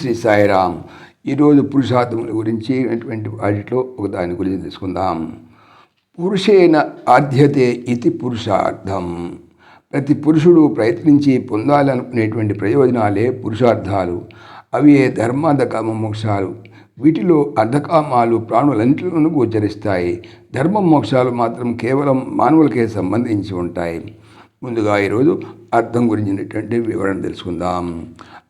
శ్రీ సాయిరామ్ ఈరోజు పురుషార్థముల గురించి అటువంటి వాటిలో ఒక దాని గురించి తెలుసుకుందాం. పురుషేన ఆద్యతే ఇది పురుషార్థం. ప్రతి పురుషుడు ప్రయత్నించి పొందాలనుకునేటువంటి ప్రయోజనాలే పురుషార్థాలు. అవి ధర్మాధకామ మోక్షాలు. వీటిలో అర్ధకామాలు ప్రాణులన్నింటిలోనూ గోచరిస్తాయి. ధర్మ మోక్షాలు మాత్రం కేవలం మానవులకే సంబంధించి ఉంటాయి. ముందుగా ఈరోజు అర్థం గురించినటువంటి వివరణ తెలుసుకుందాం.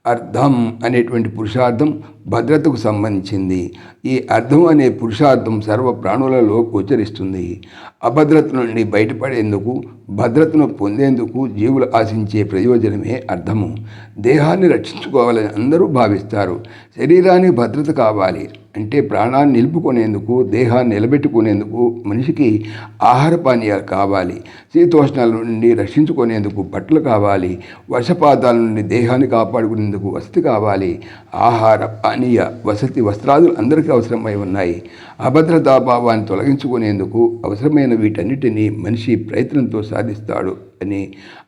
అర్థం అనేటువంటి పురుషార్థం భద్రతకు సంబంధించింది. ఈ అర్థం అనే పురుషార్థం సర్వ ప్రాణులలో గోచరిస్తుంది. అభద్రత నుండి బయటపడేందుకు భద్రతను పొందేందుకు జీవులు ఆశించే ప్రయోజనమే అర్థము. దేహాన్ని రక్షించుకోవాలని అందరూ భావిస్తారు. శరీరానికి భద్రత కావాలి అంటే ప్రాణాన్ని నిలుపుకునేందుకు దేహాన్ని నిలబెట్టుకునేందుకు మనిషికి ఆహార పానీయాలు కావాలి. శీతోష్ణాల నుండి రక్షించుకునేందుకు బట్టలు కావాలి. వర్షపాతాల నుండి దేహాన్ని కాపాడుకునేందుకు వసతి కావాలి. ఆహార పానీయ వసతి వస్త్రాదులు అందరికీ అవసరమై ఉన్నాయి. అభద్రతాభావాన్ని తొలగించుకునేందుకు అవసరమైన వీటన్నిటినీ మనిషి ప్రయత్నంతో సాధిస్తాడు అని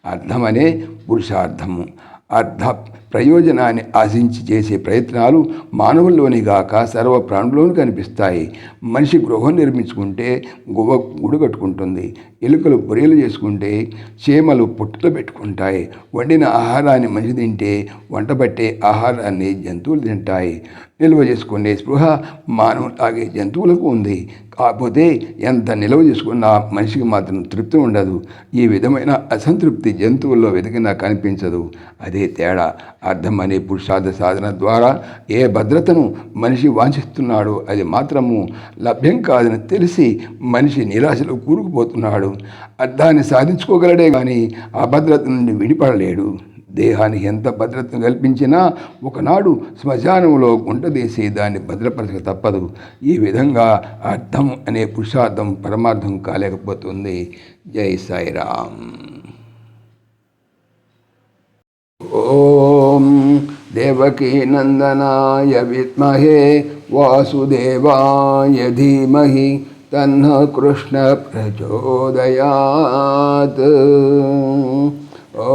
అర్థమనే పురుషార్థము. అర్థ ప్రయోజనాన్ని ఆశించి చేసే ప్రయత్నాలు మానవుల్లోని గాక సర్వ ప్రాణుల్లోనూ కనిపిస్తాయి. మనిషి గృహం నిర్మించుకుంటే గువ్వ గుడి కట్టుకుంటుంది. ఎలుకలు బొరియలు చేసుకుంటే చీమలు పుట్టలు పెట్టుకుంటాయి. వండిన ఆహారాన్ని మనిషి తింటే వంట పట్టే ఆహారాన్ని జంతువులు తింటాయి. నిల్వ చేసుకునే స్పృహ మానవు తాగే జంతువులకు ఉంది. కాకపోతే ఎంత నిల్వ చేసుకున్నా మనిషికి మాత్రం తృప్తి ఉండదు. ఈ విధమైన అసంతృప్తి జంతువుల్లో వెతికినా కనిపించదు. అదే తేడా. అర్థం అనే పురుషార్థ సాధన ద్వారా ఏ భద్రతను మనిషి వాంఛిస్తున్నాడో అది మాత్రము లభ్యం కాదని తెలిసి మనిషి నిరాశలో కూరుకుపోతున్నాడు. అర్థాన్ని సాధించుకోగలడే కానీ ఆ భద్రత నుండి విడిపడలేడు. దేహానికి ఎంత భద్రతను కల్పించినా ఒకనాడు శ్మశానంలో గుంటదీసి దాన్ని భద్రపరచక తప్పదు. ఈ విధంగా అర్థం అనే పురుషార్థం పరమార్థం కాలేకపోతుంది. జై సాయిరామ్. ఓం దేవకీ నందనాయ విద్మహే వాసుదేవాయ ధీమహి తన్న కృష్ణ ప్రచోదయాత్. ఓ